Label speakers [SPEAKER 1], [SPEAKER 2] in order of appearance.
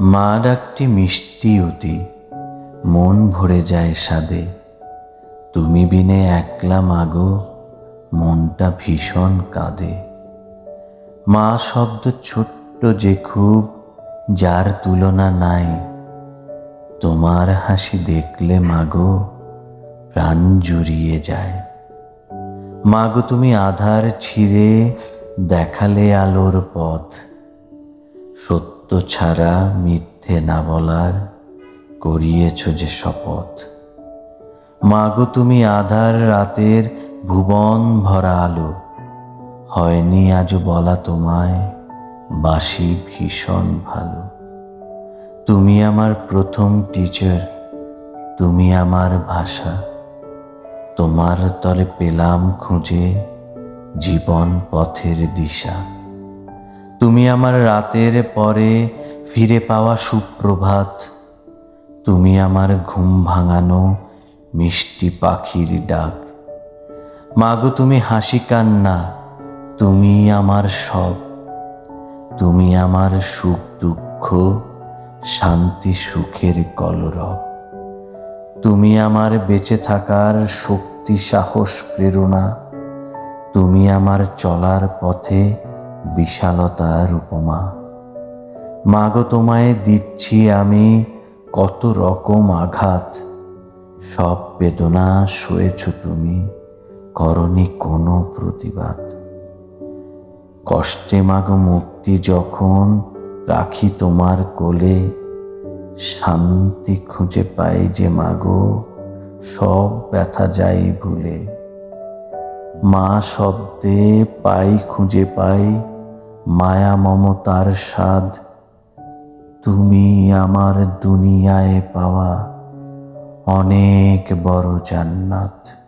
[SPEAKER 1] মা ডাকটি মিষ্টি অতি, মন ভরে যায় সাদে তুমি বিনে একলা মাগো, মনটা ভীষণ কাঁদে। মা শব্দ ছোট্ট যে খুব, যার তুলনা নাই। তোমার হাসি দেখলে মাগো, প্রাণ জুড়িয়ে যায়। মাগো, তুমি আধার ছিঁড়ে দেখালে আলোর পথ। সত্য ছাড়া মিথ্যে না বলার করিয়েছ যে শপথ। মাগো, তুমি আধার রাতের ভুবন ভরা আলো। হয়নি আজ বলা তোমায় বাসি ভীষণ ভালো। তুমি আমার প্রথম টিচার তুমি আমার ভাষা। তোমার তলে পেলাম খুঁজে জীবন পথের দিশা। তুমি আমার রাতের পরে ফিরে পাওয়া সুপ্রভাত। তুমি আমার ঘুম ভাঙানো মিষ্টি পাখির ডাক। মাগো, তুমি হাসি কান্না, তুমি আমার সব। তুমি আমার সুখ দুঃখ, শান্তি সুখের কলরব। তুমি আমার বেঁচে থাকার শক্তি, সাহস, প্রেরণা। তুমি আমার চলার পথে বিশালতার উপমা মাগো তোমায় দিচ্ছি আমি কত রকম আঘাত। সব বেদনা সয়েছ তুমি, করনি কোনো প্রতিবাদ। কষ্টে মাগো মুক্তি যখন রাখি তোমার কোলে, শান্তি খুঁজে পাই যে মাগো সব ব্যথা যাই ভুলে। মা শব্দে পাই খুঁজে পাই মায়া মমতার স্বাদ তুমি আমার দুনিয়ায় পাওয়া অনেক বড় জান্নাত।